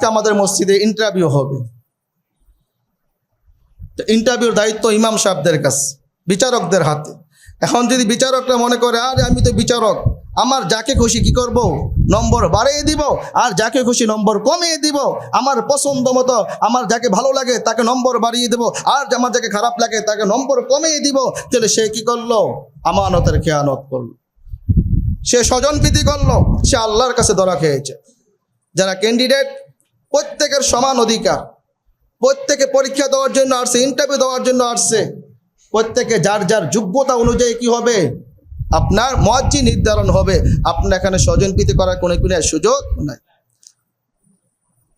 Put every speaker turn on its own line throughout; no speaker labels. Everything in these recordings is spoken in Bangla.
আজকে আমাদের মসজিদে ইন্টারভিউ হবে। তো ইন্টারভিউর দায়িত্ব ইমাম সাহেবদের কাছে, বিচারকদের হাতে। এখন যদি বিচারকরা মনে করে, আরে আমি তো বিচারক, আমার যাকে খুশি কি করব? নম্বর বাড়িয়ে দিব, আর যাকে খুশি নম্বর কমিয়ে দিব। আমার পছন্দ মতো, আমার যাকে ভালো লাগে তাকে নম্বর বাড়িয়ে দেব, আর আমার যাকে খারাপ লাগে তাকে নম্বর কমিয়ে দিব। তাহলে সে কি করল? আমানতের খেয়ানত করল। সে স্বজন প্রীতি করল, সে আল্লাহর কাছে ধরা খেয়েছে। যারা ক্যান্ডিডেট প্রত্যেকের সমান অধিকার। প্রত্যেকে পরীক্ষা দেওয়ার জন্য আসছে ইন্টারভিউ দেওয়ার জন্য আসছে। প্রত্যেকে যার যার যোগ্যতা অনুযায়ী কি হবে? আপনার মজ্জি নির্ধারণ হবে। আপনার এখানে স্বজন প্রীতি করার কোনো কোনো সুযোগ নাই।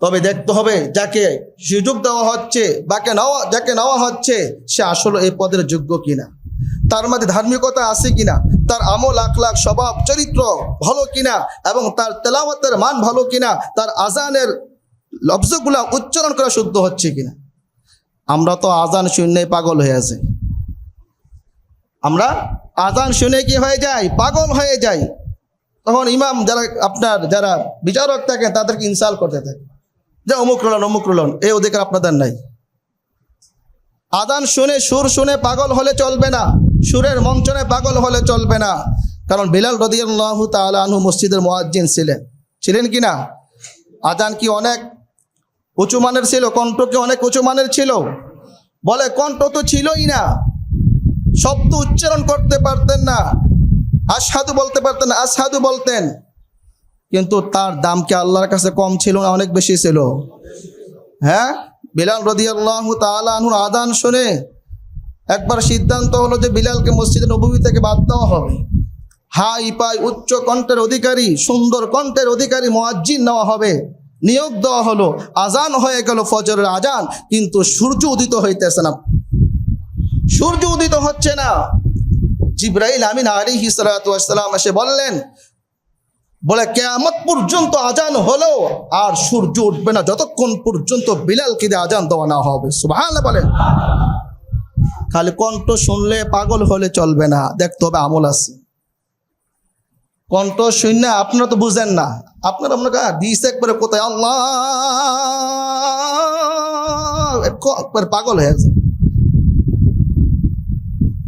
তবে দেখতে হবে যাকে সুযোগ দেওয়া হচ্ছে, বাকে নেওয়া, যাকে নেওয়া হচ্ছে, সে আসলে এই পদের যোগ্য কিনা? তার মধ্যে ধার্মিকতা আছে কিনা? তার আমল, আখলাখ, স্বভাব, চরিত্র ভালো কিনা? এবং তার তেলাওয়াতের মান ভালো কিনা? তার আজানের লফজগুলা উচ্চারণ করা শুদ্ধ হচ্ছে কিনা? আমরা তো আজান শূন্যে পাগল হয়ে আছে। আমরা আজান শুনে কি হয়ে যায়? পাগল হয়ে যাই। তখন ইমাম যারা, আপনার যারা বিচারক থাকে তাদেরকে ইনসাল করতে থাকে। যে অমুক রলন অমুক রলন এই অধিকার আপনাদের নাই। আদান শুনে সুর শুনে পাগল হলে চলবে না। সুরের মঞ্চনে পাগল হলে চলবে না। কারণ বিলাল রদিয়াল্লাহ তালু মসজিদের মোয়াজ্জিন ছিলেন। ছিলেন কি না আদান কি অনেক উঁচু মানের ছিল, কণ্ঠ কি অনেক উঁচু মানের ছিল? বলে, কণ্ঠ তো ছিলই না। শব্দ উচ্চারণ করতে পারতেন না। আসাদু বলতে পারতেন না আসাদু বলতেন। কিন্তু তার দাম কি আল্লাহর কাছে কম ছিল না অনেক বেশি ছিল? হ্যাঁ? বিলাল রদিয়াল্লাহ তালুর আদান শুনে একবার সিদ্ধান্ত হলো যে বিলালকে মসজিদে নবী থেকে বাদ দেওয়া হবে। হাই পাই উচ্চ কণ্ঠের অধিকারী, সুন্দর কণ্ঠের অধিকারী, মোয়াজ্জিন নেওয়া হবে। নিয়োগ দেওয়া হলো, আজান হয়ে গেল ফজরের আজান, কিন্তু সূর্য উদিত হইতেছে না। সূর্য উদিত হচ্ছে না। জিব্রাইল আমিন আলী হিসালাম এসে বললেন, বলে, কেয়ামত পর্যন্ত আজান হলো, আর সূর্য উঠবে না। যতক্ষণ পর্যন্ত বিলাল দিয়ে আজান দেওয়া না হবে। সুবাহ বলেন। খালি কণ্ঠ শুনলে পাগল হলে চলবে না। দেখতে হবে আমল আছে। কণ্ঠ শুনে আপনারা তো বুঝেন না। আপনারা মনে করেন দিস একবারে কোথায়? আল্লাহ! পাগল হয়ে গেছে।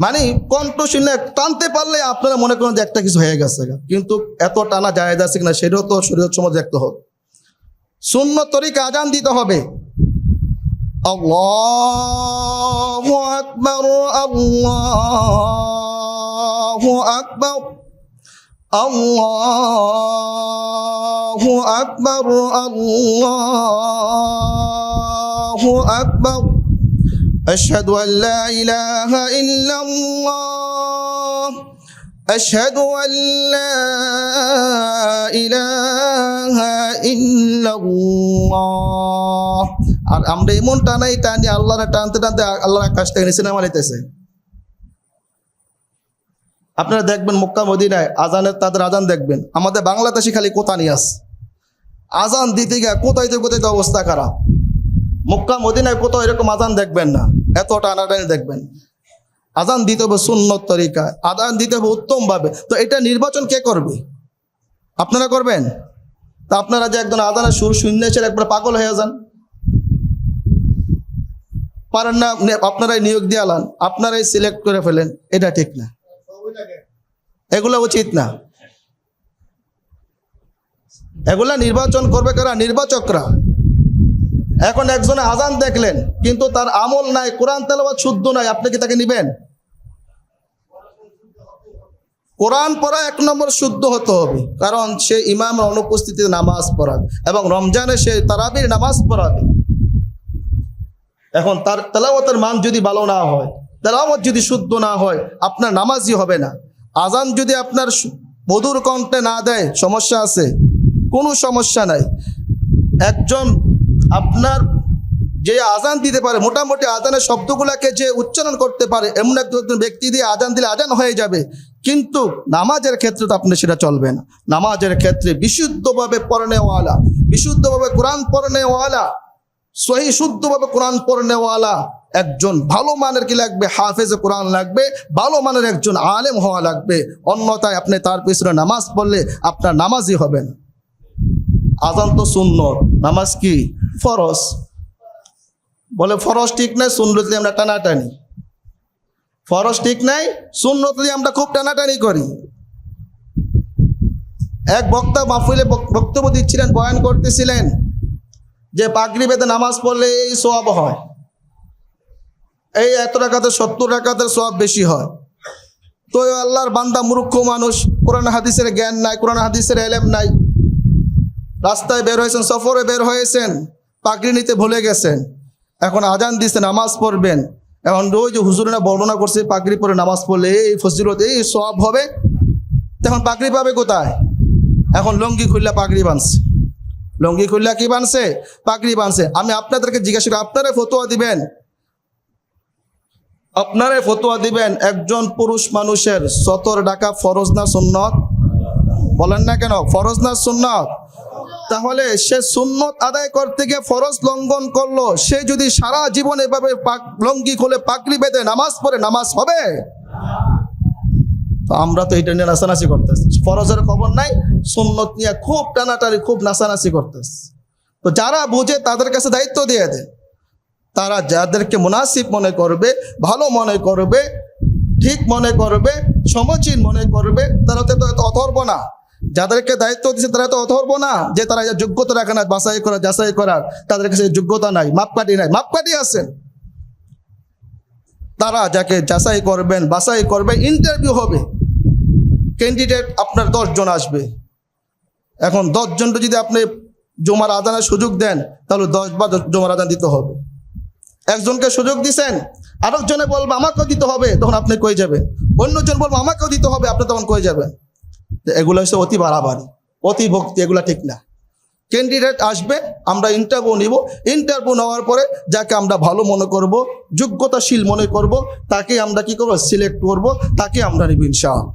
মানে কণ্ঠ শুনলে টানতে পারলে আপনারা মনে করেন যে একটা কিছু হয়ে গেছে কিন্তু এত টানা যায় আছে কিনা সেটাও তো শরীর সময় দেখতে হবে। শূন্য তরিকা আজান দিতে হবে। আল্লাহু আকবার আল্লাহু আকবার। আল্লাহু আকবার আল্লাহু আকবার أشهد أن لا إله إلا الله أشهد أن لا إله إلا الله আর আমরা এমন টানাই টানি আল্লাহর টানতে টানতে আল্লাহর আকাশ থেকে নিচে নামা নিতেছে আপনারা দেখবেন মক্কা মদিনায় আজানের তাদের আজান দেখবেন। আমাদের বাংলাদেশি খালি কোথা নিয়ে আস আজান দিতে গিয়ে কোথায় তো কোথায় অবস্থা খারাপ? মক্কা মদিনায় কোথাও এরকম আজান দেখবেন না। এত টানাটানি দেখবেন। আজান দিতে হবে সুন্নত তরিকা আজান দিতে হবে উত্তমভাবে। তো এটা নির্বাচন কে করবে? আপনারা করবেন? তা আপনারা যে একজন আজানের সুর শুনেছেন, একবার পাগল হয়ে যান। পারেন নে- আপনারাই নিয়োগ দিয়ে আলান। আপনারাই সিলেক্ট করে ফেলেন। এটা ঠিক না। এগুলো উচিত না। এগুলা নির্বাচন করবে কারা? নির্বাচকরা। এখন একজনে আজান দেখলেন, কিন্তু তার আমল নাই, কোরআন তেলাওয়াত শুদ্ধ নাই, আপনি কি তাকে নিবেন? কোরআন পড়া এক নম্বর শুদ্ধ হতে হবে, কারণ সে ইমামের অনুপস্থিতিতে নামাজ পড়াবে এবং রমজানে সে তারাবির নামাজ পড়াবে। এখন তার তেলাওয়াতের মান যদি ভালো না হয়, তেলাওয়াত যদি শুদ্ধ না হয়, আপনার নামাজই হবে না। আজান যদি আপনার মধুর কণ্ঠে না দেয়, সমস্যা আছে? কোনো সমস্যা নাই। একজন আপনার যে আজান দিতে পারে, মোটামুটি আজানের শব্দগুলোকে যে উচ্চারণ করতে পারে, এমন একজন ব্যক্তি দিয়ে আজান দিলে আজান হয়ে যাবে। কিন্তু নামাজের ক্ষেত্রে তো আপনি সেটা চলবে না। নামাজের ক্ষেত্রে বিশুদ্ধভাবে পড়নেওয়ালা, বিশুদ্ধভাবে কোরআন পড়নেওয়ালা সহি শুদ্ধভাবে কোরআন পড়নেওয়ালা একজন ভালো মানের কি লাগবে? হাফেজে কোরআন লাগবে। ভালো মানের একজন আলেম হওয়া লাগবে। অন্যথায় আপনি তার পিছনে নামাজ পড়লে আপনার নামাজই হবেন আজান তো সুন্নত। নামাজ কি? ফরজ। বলে ফরজ ঠিক নাই, সুন্নতলি আমরা টানাটানি। ফরজ ঠিক নাই, সুন্নতলি আমরা খুব টানাটানি করি। এক বক্তা মাহফিলে বক্তব্য দিচ্ছিলেন, বয়ান করতেছিলেন যে পাগড়ি বেঁধে নামাজ পড়লে এই সোয়াব হয়। এই এত টাকাতে সত্তর টাকাতে সব বেশি হয়। তো আল্লাহর বান্দা মূর্খ মানুষ, কোরআন হাদিসের জ্ঞান নাই, কোরআন হাদিসের এলেম নাই। রাস্তায় বের হয়েছেন, সফরে বের হয়েছেন, পাগড়ি নিতে ভুলে গেছেন। এখন আজান দিচ্ছে নামাজ পড়বেন। এখন রোজ যে হুজুরনা বর্ণনা করছে, পাগড়ি পরে নামাজ পড়লে এই ফজিলত, এই সব হবে। তখন পাগড়ি পাবে কোথায়? এখন লঙ্গি খুললা পাগড়ি বানছে। লঙ্গি খুললা কি বানছে? পাগড়ি বানছে। আমি আপনাদেরকে জিজ্ঞাসা করি, আপনারা ফতোয়া দিবেন? আপনারাই ফতোয়া দিবেন, একজন পুরুষ মানুষের সতর ডাকা ফরজ না সুন্নত? বলেন না কেন, ফরজ না সুন্নত? তাহলে সে সুন্নত আদায় করতে গিয়ে ফরজ লঙ্ঘন করল, সে যদি সারা জীবন এভাবে লঙ্গি খুলে পাকড়ি বেঁধে নামাজ পড়ে, নামাজ হবে? তো আমরা তো এটা নিয়ে নাচানাচি করতেছি। ফরজের খবর নাই, সুন্নত নিয়ে খুব টানাটানি, খুব নাচানাচি করতেছে। তো যারা বুঝে তাদের কাছে দায়িত্ব দিয়ে দেয় তারা যাদেরকে মুনাসিব মনে করবে, ভালো মনে করবে, ঠিক মনে করবে, সমচীন মনে করবে, তারা তো অথর্ব না। যাদেরকে দায়িত্ব দিচ্ছে তারা তো অথর্ব না যে তারা যোগ্যতা রাখে না বাছাই করা যাচাই করার, তাদের কাছে যোগ্যতা নাই, মাপকাঠি নাই, মাপকাঠি আছেন তারা যাকে যাচাই করবেন, বাছাই করবেন ইন্টারভিউ হবে। ক্যান্ডিডেট আপনার দশজন আসবে। এখন দশজনটা যদি আপনি জমার আদানের সুযোগ দেন, তাহলে দশ বার জমার আদান দিতে হবে। একজনকে সুযোগ দিছেন, আরেকজনে বলবে, আমাকেও দিতে হবে। তখন আপনি কই যাবে অন্যজন বলব, আমাকেও দিতে হবে। আপনি তখন কই যাবেন? এগুলো হচ্ছে অতি বাড়াবাড়ি, অতি ভক্তি, এগুলো ঠিক না। ক্যান্ডিডেট আসবে, আমরা ইন্টারভিউ নিব। ইন্টারভিউ নেওয়ার পরে যাকে আমরা ভালো মনে করব, যোগ্যতাশীল মনে করব তাকে আমরা কি করব? সিলেক্ট করব তাকে আমরা নিব ইনশাআল্লাহ।